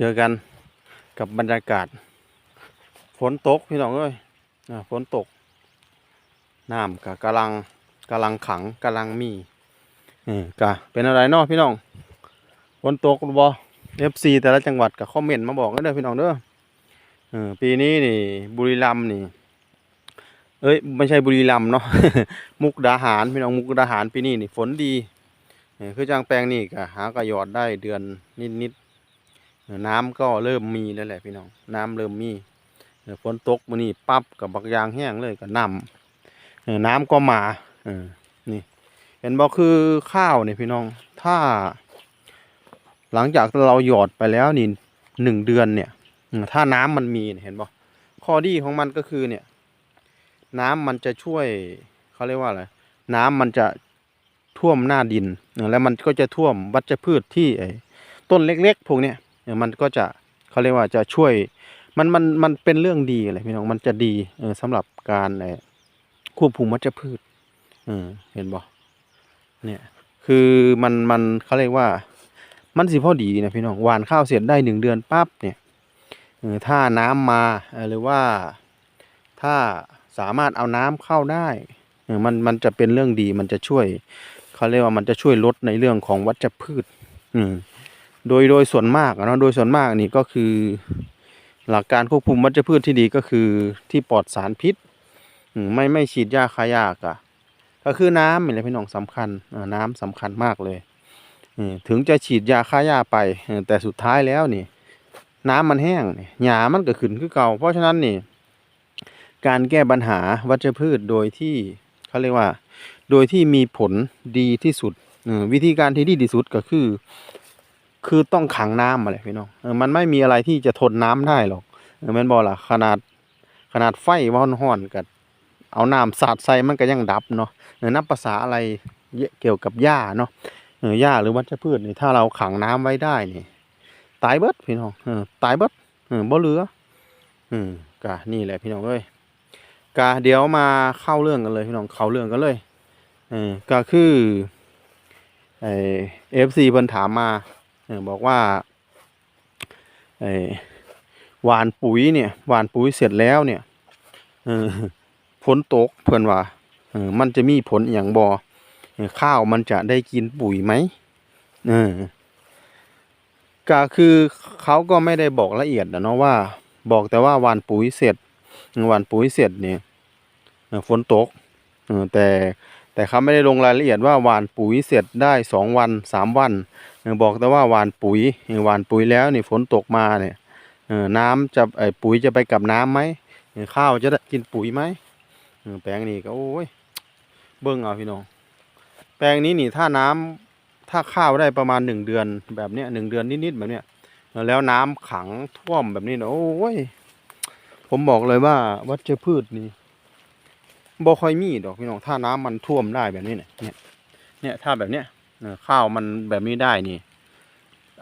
เจอกันกับบรรยากาศ ฝนตกพี่น้องเอ้ยฝนตกน้ำกะกำลังกำลังขังกำลังมีอืมกะเป็นอะไรเนาะพี่น้องฝนตกบ่เอฟซีแต่ละจังหวัดก็คอมเมนต์มาบอกกันเด้อพี่น้องเด้ออปีนี้นี่ บุรีรัมย์นี่ เอ้ยไม่ใช่บุรีรัมย์เนาะมุกดาหารพี่น้องมุกดาหารปีนี้นี่ฝนดีคือจางแปลงนี่ก็หากระยอดได้เดือนนิดๆ น้ำก็เริ่มมีแล้วแหละพี่น้อง น้ำเริ่มมีฝนตกมื้อนี้ปั๊บกับบักยางแห้งเลยก็น้ำน้ำก็มาเออนี่ เห็นบ่คือข้าวเนี่ยพี่น้อง ถ้า หลังจากเราหยอดไปแล้วนี่หนึ่งเดือนเนี่ยถ้าน้ำมันมีเห็นบ่ข้อดีของมันก็คือเนี่ย น้ำมันจะช่วยเขาเรียกว่าอะไรน้ำมันจะท่วมหน้าดิน แล้วมันก็จะท่วมวัชพืชที่ต้นเล็กๆพวกเนี้ย มันก็จะเขาเรียกว่าจะช่วยมันมันมันเป็นเรื่องดีอะไรพี่น้องมันจะดีเออสำหรับการควบคุมวัชพืชเออเห็นบ่เนี่ยคือมันมันเขาเรียกว่า มันสิพอดีนะพี่น้องหวานข้าวเสร็จได้หนึ่งเดือนปั๊บเนี่ยออถ้าน้ำมาหรือว่าถ้าสามารถเอาน้ำเข้าได้เออมันมันจะเป็นเรื่องดีมันจะช่วยเขาเรียกว่ามันจะช่วยลดในเรื่องของวัชพืช อืม โดยโดยส่วนมากนะโดยส่วนมากนี่ก็คือ หลักการควบคุมวัชพืชที่ดีก็คือที่ปลอดสารพิษไม่ไม่ฉีดยาฆ่าหญ้าก็ก็คือน้ำนี่แหละพี่น้องสำคัญน้ำสำคัญมากเลยถึงจะฉีดยาฆ่าหญ้าไป แต่สุดท้ายแล้วนี่ น้ำมันแห้งนี่หญ้ามันก็ขึ้นคือเก่า เพราะฉะนั้นนี่ การแก้ปัญหาวัชพืชโดยที่เขาเรียกว่า โดยที่มีผลดีที่สุดวิธีการที่ดีที่สุดก็คือ คือต้องขังน้ำอะไรพี่น้องเออมันไม่มีอะไรที่จะทนน้ำได้หรอกเออแม่นบ่ล่ะขนาดขนาดไฟว่าห้อนกับเอาน้ำสาดใส่มันก็ยังดับเนาะเออนับภาษาอะไรเกี่ยวกับหญ้าเนาะเออหญ้าหรือวัชพืชนี่ถ้าเราขังน้ำไว้ได้นี่ตายเบิดพี่น้องเออตายเบิดเออบ่เหลือ อืมกะนี่แหละพี่น้องเอ้ยกะเดี๋ยวมาเข้าเรื่องกันเลยพี่น้องเข้าเรื่องกันเลยเออก็คือเอฟซีเพิ่นถามมา บอกว่าไอหวานปุ๋ยเนี่ยหวานปุ๋ยเสร็จแล้วเนี่ยออฝนตกเพิ่อนว่าเออมันจะมีผลอย่างบ่อข้าวมันจะได้กินปุ๋ยไหมเออก็คือเขาก็ไม่ได้บอกละเอียดนะเนาะว่า บอกแต่ว่าหวานปุ๋ยเสร็จหวานปุ๋ยเสร็จเนี่ยฝนตกเออแต่ แต่เขาไม่ได้ลงรายละเอียดว่าหว่านปุ๋ยเสร็จได้สองวันสามวันบอกแต่ว่าหว่านปุ๋ยหว่านปุ๋ยแล้วนี่ฝนตกมาเนี่ยน้ำจะไอปุ๋ยจะไปกับน้ำไหมข้าวจะกินปุ๋ยไหมแปลงนี้ก็โอ้ยเบิ่งเอาพี่น้องแปลงนี้นี่ถ้าน้ำถ้าข้าวได้ประมาณหนึ่งเดือนแบบเนี้ยหนึ่งเดือนนิดๆแบบเนี้ยแล้วน้ำขังท่วมแบบนี้นะโอ้ยผมบอกเลยว่าวัชพืชนี่ บ่ค่อยมีดอกพี่น้องถ้าน้ำมันท่วมได้แบบนี้เนี่ยเนี่ยเนี่ยถ้าแบบเนี้ยข้าวมันแบบนี้ได้นี่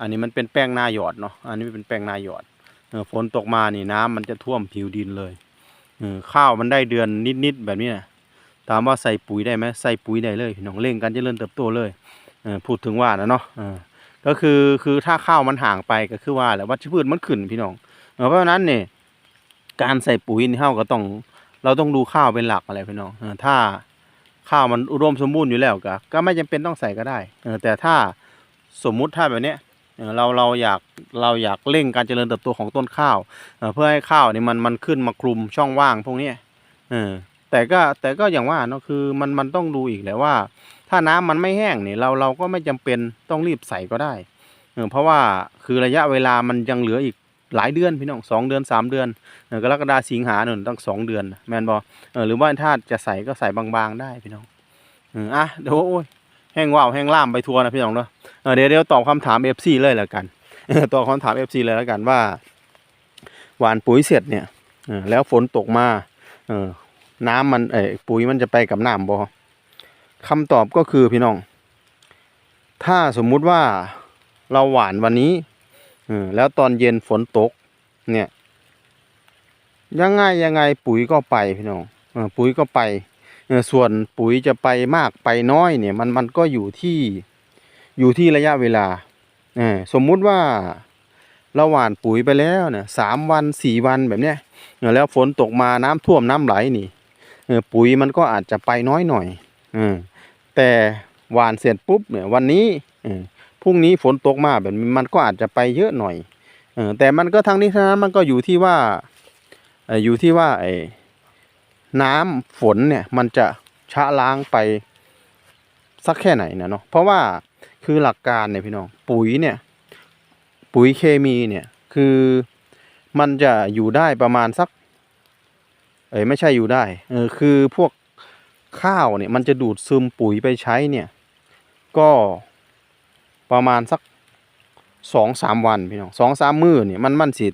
อันนี้มันเป็นแป้งนาหยอดเนาะอันนี้เป็นแป้งนาหยอดฝนตกมานี่น้ำมันจะท่วมผิวดินเลยข้าวมันได้เดือนนิดๆแบบนี้นะถามว่าใส่ปุ๋ยได้ไหมใส่ปุ๋ยได้เลยพี่น้องเร่งการเจริญเติบโตเลยอพูดถึงว่านะเนาะก็คือคือถ้าข้าวมันห่างไปก็คือว่าแหละวัชพืชมันขึ้นพี่น้องเออเพราะฉะนั้นเนี่ยการใส่ปุ๋ยนี่เฮาก็ต้อง เราต้องดูข้าวเป็นหลักอะไรพี่น้องเออถ้าข้าวมันอุดมสมบูรณ์อยู่แล้วก็ก็ไม่จำเป็นต้องใส่ก็ได้เออแต่ถ้าสมมุติถ้าแบบเนี้ยเออเราเราอยากเราอยากเร่งการเจริญเติบโตของต้นข้าวเพื่อให้ข้าวนี่มันมันขึ้นมาคลุมช่องว่างพวกนี้เออแต่ก็แต่ก็อย่างว่าเนาะคือมันมันต้องดูอีกแหละว่า ถ้าน้ำมันไม่แห้งเนี่ยเราเราก็ไม่จำเป็นต้องรีบใส่ก็ได้เออเพราะว่าคือระยะเวลามันยังเหลืออีก หลายเดือนพี่น้องสองเดือนสามเดือนเออกรกฎาสิงหาหนึ่งตั้งสองเดือน แมนบอเออหรือว่าถ้าจะใส่ก็ใส่บางๆได้พี่น้องเอออะเดี๋ยวโอ้ยแห้งว่าวแห้งล่ามไปทัวร์นะพี่น้องเนาะเออเดี๋ยวเดี๋ยวตอบคำถามเอฟซีเลยแล้วกันเออตอบคำถามเอฟซีเลยแล้วกันว่าหวานปุ๋ยเสร็จเนี่ยเออแล้วฝนตกมาเออน้ำมันเอ้ยปุ๋ยมันจะไปกับน้ำบ่คำตอบก็คือพี่น้อง ถ้าสมมุติว่าเราหวานวันนี้ อแล้วตอนเย็นฝนตก เนี่ย ยังไงยังไงปุ๋ยก็ไปพี่น้องอปุ๋ยก็ไปส่วนปุ๋ยจะไปมากไปน้อยเนี่ย มันมันก็อยู่ที่อยู่ที่ระยะเวลาสมมุติว่าเราหว่านปุ๋ยไปแล้วเนี่ยสามวันสี่วันแบบเนี้ยแล้วฝนตกมาน้ำท่วมน้ำไหลนี่ปุ๋ยมันก็อาจจะไปน้อยหน่อยอแต่หว่านเสร็จปุ๊บเนี่ยวันนี้อ พรุ่งนี้ฝนตกมาแบบมันก็อาจจะไปเยอะหน่อยเออแต่มันก็ทั้งนี้ทั้งนั้นมันก็อยู่ที่ว่าอออยู่ที่ว่าไอ้น้ำฝนเนี่ยมันจะชะล้างไปสักแค่ไหนนะเนาะเพราะว่าคือหลักการเนี่ยพี่น้องปุ๋ยเนี่ย ปุ๋ยเคมีเนี่ยคือมันจะอยู่ได้ประมาณสัก เอ้ยไม่ใช่อยู่ได้เออคือพวกข้าวเนี่ยมันจะดูดซึมปุ๋ยไปใช้เนี่ย ก็ ประมาณสักสองสามวันพี่น้องสองสามมื้อเนี่ยมันมันสิ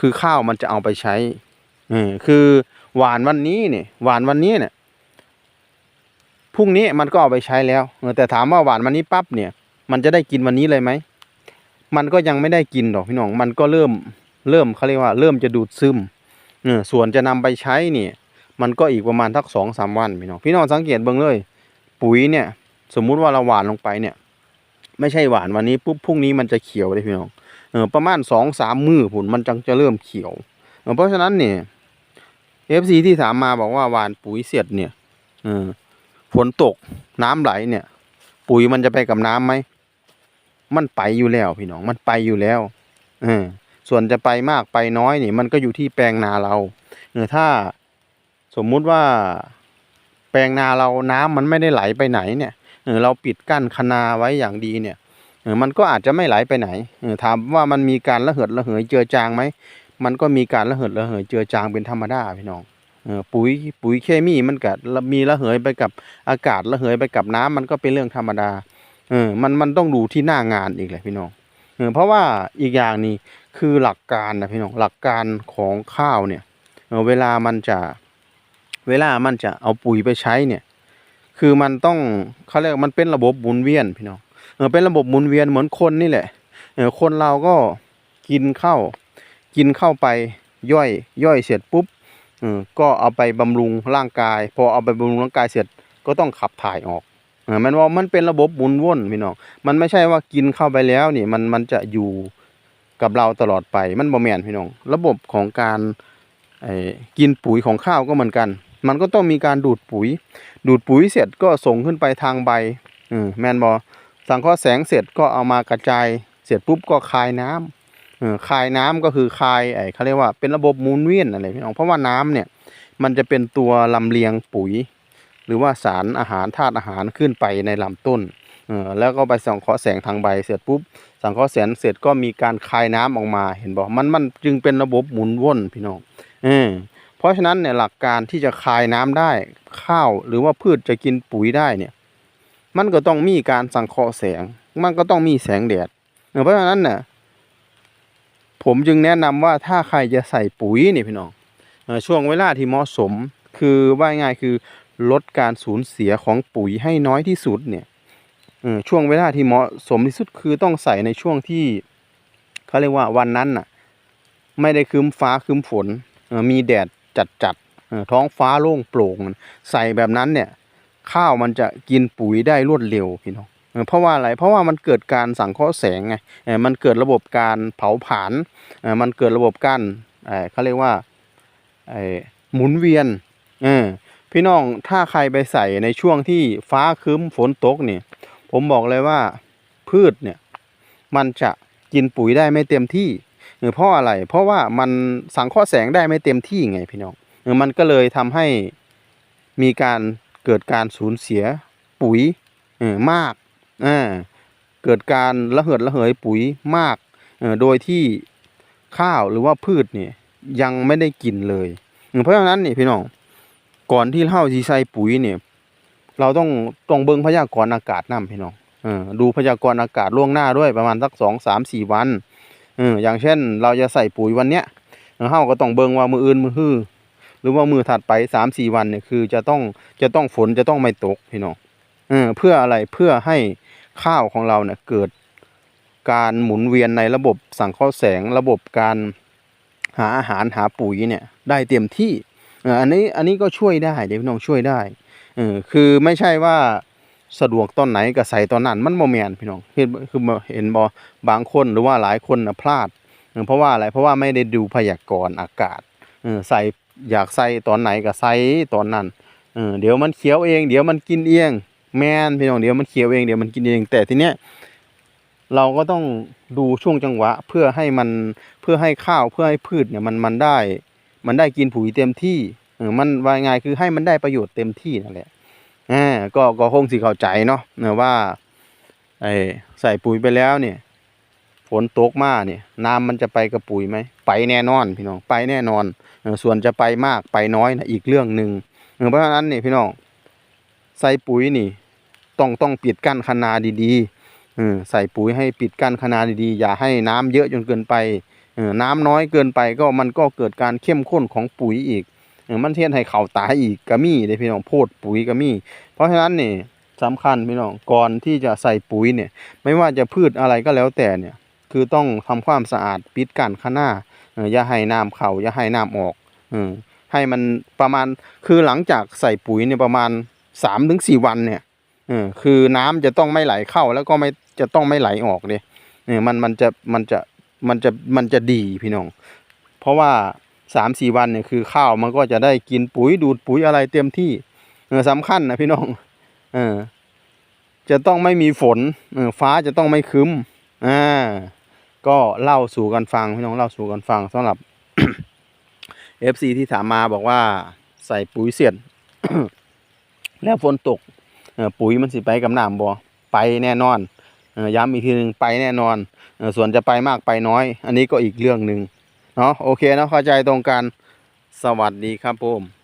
คือข้าวมันจะเอาไปใช้เออคือหวานวันนี้เนี่ยหวานวันนี้เนี่ยพรุ่งนี้มันก็เอาไปใช้แล้วแต่ถามว่าหวานวันนี้ปั๊บเนี่ย มันจะได้กินวันนี้เลยไหมมันก็ยังไม่ได้กินดอกพี่น้องมันก็เริ่มเริ่มเขาเรียกว่า เริ่มจะดูดซึมเออส่วนจะนำไปใช้เนี่ย มันก็อีกประมาณทักสองสามวันพี่น้องพี่น้องสังเกตเบิ่งเลย ปุ๋ยเนี่ย สมมุติว่าเราหวานลงไปเนี่ย ไม่ใช่หวานวันนี้ปุ๊บพรุ่งนี้มันจะเขียวเลยพี่น้องเออประมาณสองสามมือผุนมันจังจะเริ่มเขียวเออเพราะฉะนั้นเนี่ยเอฟซีที่ถามมาบอกว่าหวานปุ๋ยเสร็จเนี่ยเออฝนตกน้ำไหลเนี่ย ปุ๋ยมันจะไปกับน้ำไหมมันไปอยู่แล้วพี่น้องมันไปอยู่แล้วเออส่วนจะไปมากไปน้อยนี่มันก็อยู่ที่แปลงนาเราเออถ้าสมมุติว่าแปลงนาเราน้ำมันไม่ได้ไหลไปไหนเนี่ย เราปิดกั้นคนาไว้อย่างดีเนี่ยมันก็อาจจะไม่ไหลไปไหนถามว่ามันมีการระเหิดระเหยเจือจางไหมมันก็มีการระเหิดระเหยเจือจางเป็นธรรมดาพี่น้องปุ๋ยปุ๋ยเคมีมันก็มีระเหยไปกับอากาศระเหยไปกับน้ำมันก็เป็นเรื่องธรรมดาเออมันมันต้องดูที่หน้างานอีกแหละพี่น้องเออเพราะว่าอีกอย่างนี้คือหลักการนะพี่น้องหลักการของข้าวเนี่ยเออเวลามันจะเวลามันจะเอาปุ๋ยไปใช้เนี่ย คือมันต้องเขาเรียกมันเป็นระบบหมุนเวียนพี่น้องเออเป็นระบบหมุนเวียนเหมือนคนนี่แหละเออคนเราก็กินข้าวกินเข้าไปย่อยย่อยเสร็จปุ๊บเออก็เอาไปบำรุงร่างกาย พอเอาไปบำรุงร่างกายเสร็จก็ต้องขับถ่ายออกเออมันว่ามันเป็นระบบหมุนวนพี่น้องมันไม่ใช่ว่ากินเข้าไปแล้วนี่มันมันจะอยู่กับเราตลอดไปมันบ่แม่นพี่น้อง ระบบของการไอ้กินปุ๋ยของข้าวก็เหมือนกัน มันก็ต้องมีการดูดปุ๋ย ดูดปุ๋ยเสร็จก็ส่งขึ้นไปทางใบเออแม่นบ่สังเคราะห์แสงเสร็จก็เอามากระจาย เสร็จปุ๊บก็คายน้ำเออคายน้ำก็คือคายไอ้เขาเรียกว่าเป็นระบบหมุนเวียนอะไรพี่น้องเพราะว่าน้ำเนี่ยมันจะเป็นตัวลำเลียงปุ๋ย หรือว่าสารอาหารธาตุอาหารขึ้นไปในลำต้นเออแล้วก็ไปสังเคราะห์แสงทางใบเสร็จปุ๊บ สังเคราะห์แสงเสร็จก็มีการคายน้ำออกมาเห็นบอกมันมันจึงเป็นระบบหมุนวนพี่น้องเออ เพราะฉะนั้นเนี่ยหลักการที่จะคายน้ำได้ข้าวหรือว่าพืชจะกินปุ๋ยได้เนี่ยมันก็ต้องมีการสังเคราะห์แสง มันก็ต้องมีแสงแดดเออเพราะฉะนั้นเนี่ยผมจึงแนะนำว่าถ้าใครจะใส่ปุ๋ยเนี่ยพี่น้องช่วงเวลาที่เหมาะสมคือว่าง่ายคือลดการสูญเสียของปุ๋ยให้น้อยที่สุดเนี่ยช่วงเวลาที่เหมาะสมที่สุดคือต้องใส่ในช่วงที่เขาเรียกว่าวันนั้นน่ะ ไม่ได้ครึ้มฟ้าครึ้มฝนมีแดด จัดจัดๆท้องฟ้าโล่งโปร่งใส่แบบนั้นเนี่ยข้าวมันจะกินปุ๋ยได้รวดเร็วพี่น้องเพราะว่าอะไร เพราะว่ามันเกิดการสังเคราะห์แสงไงมันเกิดระบบการเผาผลาญมันเกิดระบบการเขาเรียกว่าหมุนเวียนพี่น้องถ้าใครไปใส่ในช่วงที่ฟ้าครึ้มฝนตกเนี่ยผมบอกเลยว่าพืชเนี่ยมันจะกินปุ๋ยได้ไม่เต็มที่ เออเพราะอะไร เพราะว่ามันสังเคราะห์แสงได้ไม่เต็มที่ไงพี่น้องเออมันก็เลยทำให้มีการเกิดการสูญเสียปุ๋ยเออมากอ่าเกิดการระเหิดระเหยปุ๋ยมากเออโดยที่ข้าวหรือว่าพืชเนี่ยยังไม่ได้กินเลยเออเพราะฉะนั้นนี่พี่น้องก่อนที่เราสิใส่ปุ๋ยเนี่ย เราต้องต้องเบิ่งพยากรณ์อากาศนํพี่น้องเออดูพยากรณ์อากาศล่วงหน้าด้วยประมาณสักสองสามสี่วัน อออย่างเช่น เราจะใส่ปุ๋ยวันเนี้ยเออเราก็ต้องเบิ่งว่ามืออื่นมือฮื้อหรือว่ามือถัดไปสามสี่วันเนี่ยคือจะต้องจะต้องฝนจะต้องไม่ตกพี่น้องเออเพื่ออะไรเพื่อให้ข้าวของเราเนี่ยเกิดการหมุนเวียนในระบบสังเคราะห์แสงระบบการหาอาหารหาปุ๋ยเนี่ยได้เต็มที่อออันนี้อันนี้ก็ช่วยได้เดี๋ยวพี่น้องช่วยได้เออคือไม่ใช่ว่า สะดวกตอนไหนก็ใส่ตอนนั้นมันบ่แมนพี่น้องเห็นคือเห็นบ่บางคนหรือว่าหลายคนนะพลาดเออเพราะว่าอะไรเพราะว่าไม่ได้ดูพยากรณ์อากาศเออใส่อยากใส่ตอนไหนก็ใส่ตอนนั้นเออเดี๋ยวมันเขียวเอง เดี๋ยวมันกินเองแม่นพี่น้องเดี๋ยวมันเขียวเองเดี๋ยวมันกินเอง แต่ทีเนี้ยเราก็ต้องดูช่วงจังหวะเพื่อให้มันเพื่อให้ข้าวเพื่อให้พืชเนี่ยมันมันได้ มันได้กินปุ๋ยเต็มที่เออมันว่าไงคือให้มันได้ประโยชน์เต็มที่นั่นแหละ อ่าก็ก็คงสิเข้าใจเนาะเนอะว่าไอ้ใส่ปุ๋ยไปแล้วเนี่ยฝนตกมาเนี่ยน้ำมันจะไปกับปุ๋ยไหมไปแน่นอนพี่น้องไปแน่นอน ส่วนจะไปมากไปน้อยนะอีกเรื่องหนึ่งเพราะฉะนั้นนี่พี่น้องใส่ปุ๋ยนี่ ต้องต้องปิดกั้นคนาดีๆใส่ปุ๋ยให้ปิดกั้นคนาดีๆ อย่าให้น้ำเยอะจนเกินไปน้ำน้อยเกินไปก็มันก็เกิดการเข้มข้นของปุ๋ยอีก มันเทียนให้เขาตายอีกก็มีเลยพี่น้องโพดปุ๋ยก็มี เพราะฉะนั้นนี่สำคัญพี่น้องก่อนที่จะใส่ปุ๋ยเนี่ย ไม่ว่าจะพืชอะไรก็แล้วแต่เนี่ย คือต้องทำความสะอาดปิดกั้นข้างหน้าอย่าให้น้ำเข้าอย่าให้น้ำออกอให้มันประมาณคือหลังจากใส่ปุ๋ยเนี่ยประมาณสามถึงสี่วันเนี่ยคือน้ำจะต้องไม่ไหลเข้าแล้วก็ไม่จะต้องไม่ไหลออกเลยเออมันมันจะมันจะมันจะมันจะดีพี่น้อง เพราะว่า สามสี่วันเนี่ยคือข้าวมันก็จะได้กินปุ๋ยดูดปุ๋ยอะไรเต็มที่เออสำคัญนะพี่น้องเออจะต้องไม่มีฝนเออฟ้าจะต้องไม่คึ้มอ่าก็เล่าสู่กันฟังพี่น้องเล่าสู่กันฟังสำหรับ FC ที่ถามมาบอกว่าใส่ปุ๋ยเสร็จแล้วฝนตกเออปุ๋ยมันสิไปกับน้ำบ่ไปแน่นอนเออย้ำอีกทีหนึ่งไปแน่นอนเออส่วนจะไปมากไปน้อย อันนี้ก็อีกเรื่องหนึ่ง เนาะโอเคเนาะเข้าใจตรงกันสวัสดีครับผม